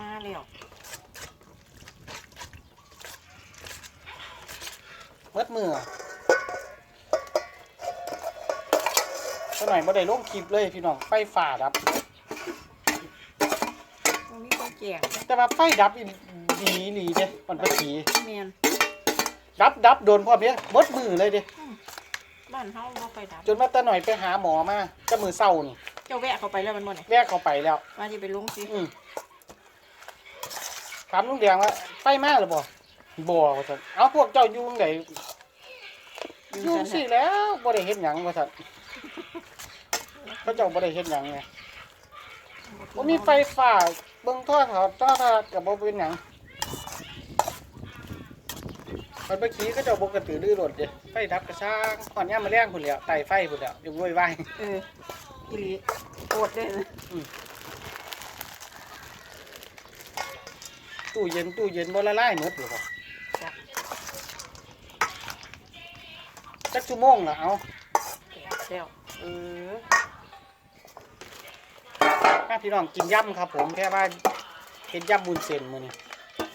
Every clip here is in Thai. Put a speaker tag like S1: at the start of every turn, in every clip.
S1: มาแล้ว
S2: เมื่อมือสักหน่อยบ่ได้ลงคลิปเลยพี่น้องไฟฝ่าดับ
S1: ตรงนี้ก็แจง
S2: แต่ว่าไฟดับอีดีหลีเด้มันก็สี
S1: เมียน
S2: ดับดับโดนพร้อมเนี้ยมดมือเลยเด้
S1: บ้านเฮาบ่ไปดับ
S2: จนมาตาหน่อยไปหาหมอมาก็มือเศร้านี่
S1: เจ้าแวะเข้าไปแล้วมันบ่เนี่ย
S2: แวกเข้าไปแล้ว
S1: ว่าสิไปลงสิ
S2: อืมถามลุงแดงว่าไฟมาหรือบ่บ่ว่าซั่นเอาพวกเจ้าอยู่จั่งใดอยู่สิแล้วบ่ได้เฮ็ดหยังว่าซั่นเขาเจ้าบ่ได้เฮ็ดหยังไงบ่มีไฟฟ้าเบิ่งโทรทัศน์โทรทัศน์ก็บ่เป็นหยังมันไปขี่ก็เจ้าบ่กระตือรือร้นเด้ไฟดับกระช่างก่อนยามมื้อแลงพุ่นแหล้วไต่ไฟพุ่นแหล้วอยู่โวยวาย
S1: เอออีหลีโคตรเลยนะ
S2: ตู้เย็นตู้เย็นบ่ละลายหมดหรอบ่
S1: จ้ะ
S2: จักชั่วโมงล่ะเอา
S1: แก้ว
S2: เออแม่พี่น้องกินยำครับ ผมแค่ว่าเห็นยำบุญเส้นมื้อนี้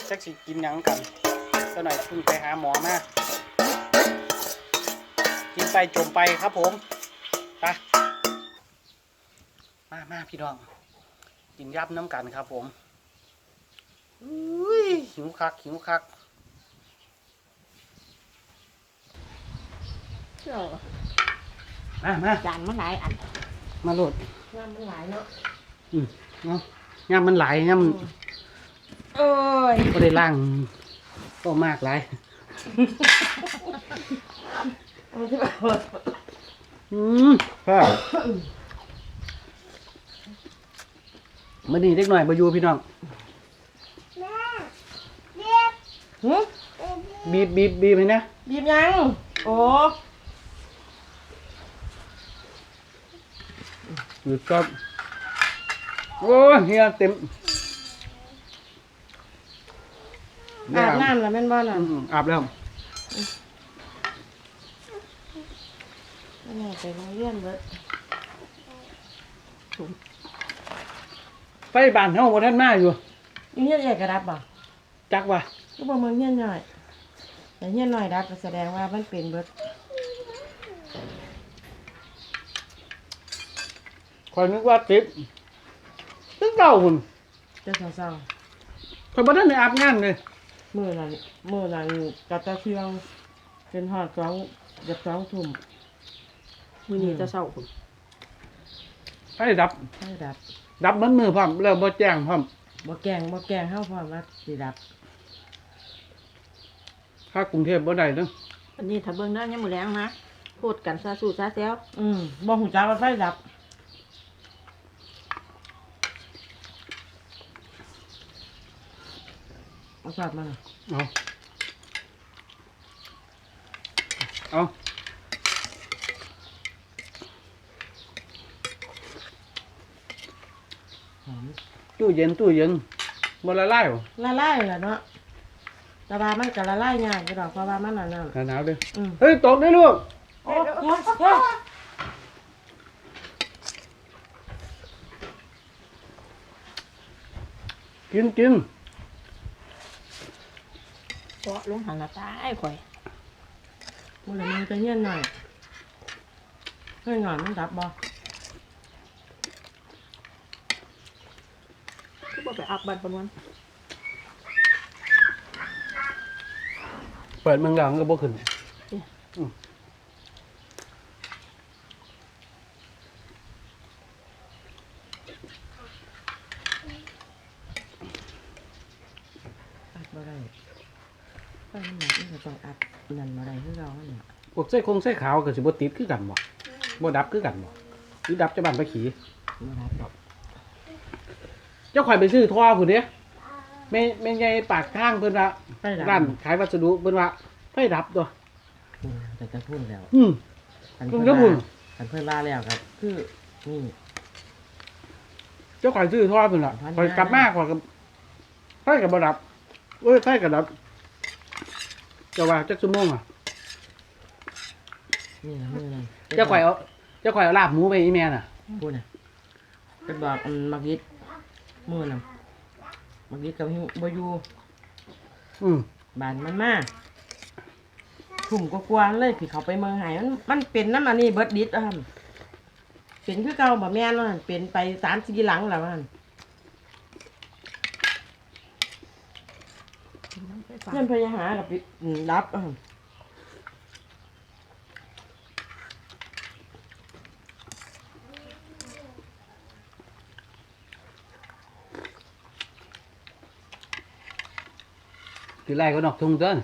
S2: จักสิกินหยังกันสักหน่อยเพิ่งไปหาหมอมากินไปจมไปครับผมไปมามาพี่น้องกินยำน้ำกันครับผม อุ้ยหิวคัก หิวคัก
S1: เจ้า
S2: มามา
S1: จานมันหลายอัน
S2: มาโหลด
S1: งานมันหลายเนาะ
S2: อืมเนาะย่ำมันไหลายย่ำมัน
S1: เอ้ย
S2: ก็ได้ล่างก็มากหลาย
S1: มันสิแบบ
S2: อืมครับมื่อนี้เล็กหน่อยมาอยู่พี่น้อง บีบบีบบีบให้นะ
S1: บีบยัง โอ้
S2: หยุดก็โอ้ยเฮียเต็ม
S1: อาบน้ำแล้วแม่นบ่น่ะ
S2: อืมอาบแล้ว
S1: แม่ไปโรงเรียนเบิด
S2: ไฟบานเฮาบ่ทันมาอยู่
S1: อยู่เฮียนใหญ่กระดับบ่
S2: จักว่า
S1: ก็บ่เมืองเฮียนน้อย แต่เฮียนน้อยดับก็แสดงว่ามันเป็นเบิด
S2: คอยนึกว่าติดตึ้งเก่าหุ่น
S1: แต่เช้า
S2: คอยบ่ทันได้อาบน้ำเลย
S1: ๆมื้อนั้นมื้อนั้นกะตะเทืองเป็นฮอดสองเกือบสองทุ่มมื้อนี้จะเช้าพุ่น
S2: ไฟดับ
S1: ให้ดับ
S2: ดับมันมือพร้อมแล้วบ่แจ้งพร้อม
S1: บ่แกล้งบ่แกล้งเฮาพร้อมว่าสิดับ
S2: ถ้ากรุงเทพบ่ได้เด้อ
S3: อันนี้ถ้าเบิ่งได้ยังมือแรงนะพูดกันซาสู่ซาแซว
S1: อืมบ่ฮู้จักว่าไฟดับ เอาสอดมาหน่อย
S2: เอาเอา
S1: หอม
S2: ตู้เย็นตู้เย็นบ่ละลายบ่
S1: ละลายแหละเนาะ แต่ว่ามันก็ละลายง่ายอยู่ดอกเพราะว่ามันอันนั้น
S2: หนาวๆเด้อ
S1: อืม
S2: เฮ้ยตกได้ลูก
S1: โอ้โอ้โอ้
S2: กินกิน
S3: เพราะลุงหันละตายข่อย
S1: มื้อนี้มันจะเย็นหน่อยเฮ้ยหน่อยมันดับบ่
S3: คือบ่ไปอับบัตรบนวัน
S2: เปิดเมืองหลังก็บ่ขึ้นอืม
S1: อัดบ่ได้ไฟมันหนักมันก็ต้องอัดนั่นบ่ได้คือเราหั่นน่ะ
S2: พวกไส้คงไส้ขาวก็สิบ่ติดคือกันบ่บ่ดับคือกันบ่หรือดับจะบ้านไปขี่
S1: บ่ดับดอก
S2: เจ้าข่อยไปซื้อท่อพุ่นเด้ แม่แม่ใหญ่ปากทางเพิ่นว่า
S1: ไฟดับ
S2: ร้านขายวัสดุเพิ่นว่าไฟดับตัว
S1: อืมแต่จะพูดแล้ว
S2: อืม
S1: คัน
S2: เพิ่
S1: เพิ่
S2: น
S1: น
S2: ก็พูด
S1: ว่าคันเพิ่นว่าแล้วครับ คือนี่
S2: เจ้าข่อยซื้อท่อเพิ่นล่ะ
S1: พัน
S2: ข่อยกลับมาข่อยก็ไฟก็บ่ดับเอ้ยไฟก็ดับเจ้าว่าจักชั่วโมงอะ
S1: นี่นะมือนั่น
S2: เจ้าข่อยเอาเจ้าข่อยเอาลาบหมูไปอีแม่น่ะ
S1: พูดน่ะเป็นบอกอันมักยิดมือน่ะ บางทีกับบ่อยู่
S4: อืม
S1: บ้านมันมาถุ่มก็กวางเลยที่เขาไปเมืองไห้มันมันเป็นน้ำอันนี้เบิดดิดอะครับเป็นคือเก่าบ่แม่นว่าหั่นเป็นไปสามสี่หลังแล้วว่าหั่น
S3: ไฟฟ้า
S1: เพื่อนพยาหากับปิอืมรับอะหั่น
S2: ทีแรกก็นอกทุ่งเต้น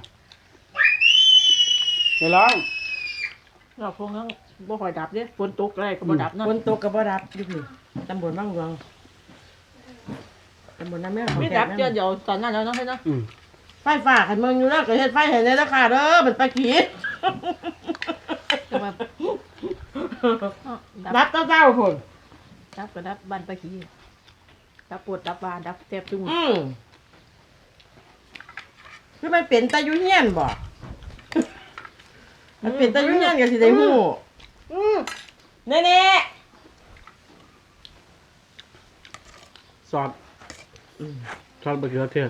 S4: เดี๋ยวร้อง
S3: เราพงนั้นบ่ค่อยดับเด้ฝนตกอะไรก็บ่ดับเนาะ
S1: ฝนตกก็บ่รับอยู่นี่ตำบลบางหลวงตำบลน้ำแม่ของ
S3: ไม่
S1: แก่
S3: ดับ
S1: นั่น
S3: เดี๋ยวเดี๋ยวตอนนั้นแล้วเนาะเฮ้ยเนาะ
S2: อืม
S1: ไฟฟ้าขันเมืองอยู่แล้วก็เฮ็ดไฟเห็นในราคาเด้อเป็นปลาขีด
S3: แต่ว่าอ้อดับ
S1: รับเต้าเจ้าพุ่น
S3: ดับก็ดับบ้านไปขี้ดับปวดดับวาดับแทบทุกมื้อ
S1: อืม คือมันเป็นตายุเฮียนบ่มันเป็นตายุเฮียนก็สิได้ฮู้
S3: อืม
S1: แน่
S2: ซอส
S1: ๆอืม
S2: ซอสบะเขือเทศ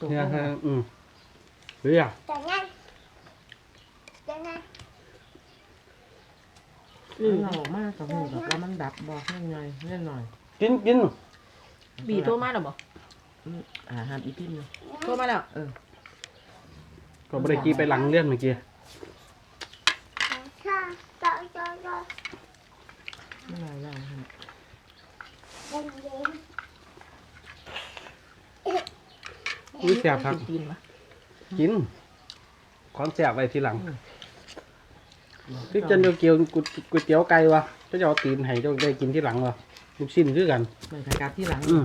S1: ตก
S2: เนี่ย
S1: ลง
S2: ฮะ
S1: มา
S2: อืมเฮ้ยอะ
S1: อืมเอาออกมาก็ฮู้ดอกว่ามันดับบ่ให้หน่อยแน่หน่อย
S4: กินกิน
S3: บีโทรมาแล้วบ่
S1: อืม อ่าหามอีกทีหนึง
S3: โทรมาแล้ว
S1: เออ
S2: ก็บริกี้ไปหลังเลื่อนเมื่อกี้
S1: ไม่ไรแล้วหั่น
S2: อุ้ยแสบครับ
S3: กินตีนวะ
S2: กินของแสบไปทีหลังคือจันเดียวเกียวก๋วยก๋วยเตี๋ยวไก่วะเจ้าจะเอาตีนให้เจ้าได้กินที่หลังวะลูกชิ้นคือกัน
S1: ไม่ทากาที่หลัง
S2: อืม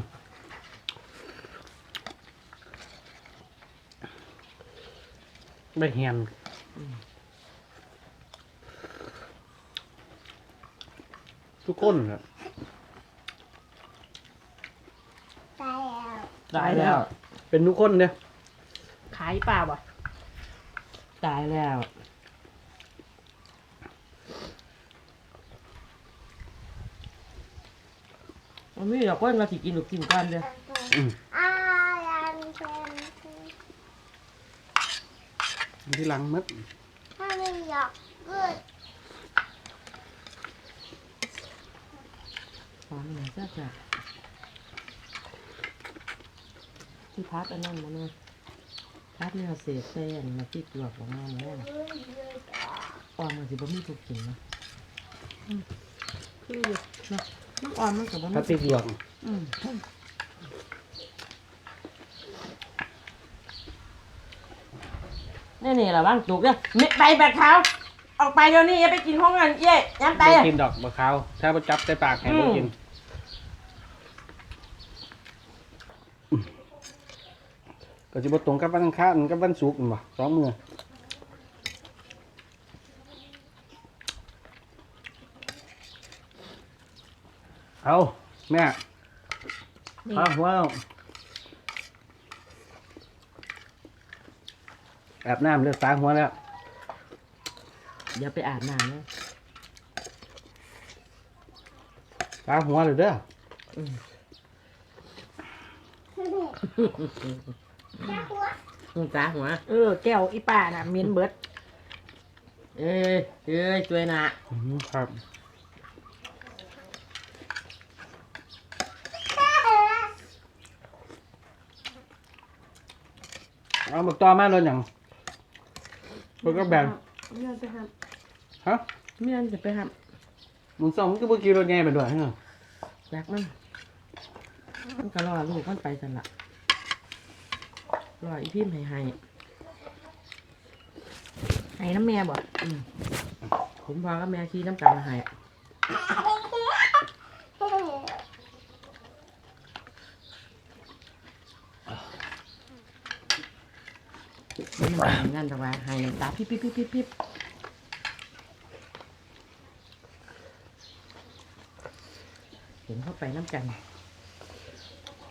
S2: ไม่เฮียนทุกคนครับ
S1: ตายแล้ว
S2: เป็นทุกคนเนี่ย
S3: ขายป่าบ่
S1: ตายแล้ว มันมีดอกว่าเราสิกินลูกกินก่อนเด้อ
S2: อืม ที่หลังมัด
S1: หอมหน่อยจ้าจ้ะที่พัดอันนั้นมาเนาะพัดเนี่ยเศษเส้นมาที่เกลือกของเราเนาะอ่อนมันสิบ่มีทุกกินเนาะ
S3: คืออยู่
S1: เนาะมันอ่อนมันก็บ่
S2: พลา
S1: มี
S2: สติกหลวง
S1: อืม นี่นี่แหละบ้างจุกเนี่ยมิไปแบบเขาออกไปเดี๋ยวนี้อย่าไปกินห้องเงินเย้ย้ำไป
S2: ไม่
S1: อะ
S2: กินดอกมะขาวถ้าไปจับใส่ปากให้
S1: อืม
S2: บ่กินก็จะบตรงกับวันอังคารกับวันศุกร์นั่นบ่สองมือเอาแม่
S3: นี่
S2: เอาว้า อาบน้ำเลือดตาหัวแล้ว
S1: อย่าไปอาบน้ำนะ
S2: ตาหัวเลยเด้อ
S1: อืมตาหัว
S3: เออแก้วอีป่าน่ะเหม็นเบิด
S1: เอ้ยเอ้ยช่วยนะ
S2: อืมครับ เอาบักตอมาเลยอย่าง เพิ่นก็แบ่ง
S1: เมียนไปห้าม
S2: ฮะ
S1: เมียนจะไปห้าม
S2: มึงส่งมึงก็บ่ขี่รถไงไปด้วยฮะ
S1: แบกมันมันก็รอลูกมันไปสันละรออีพิมพ์ให้ให้
S3: ให้น้ำแม่บ่
S1: อืมผมพอกับแม่ขี่น้ำกันมาให้ มันมาทำงานตะวันให้น้ำตาพิบพิบพิบพิบพิบเห็นเข้าไปน้ำกัน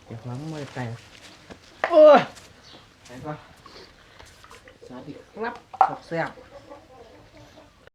S1: เดี๋ยวความมือไป
S2: โอ้ย
S1: ไปก่อนสวัสดีครับแซ่บ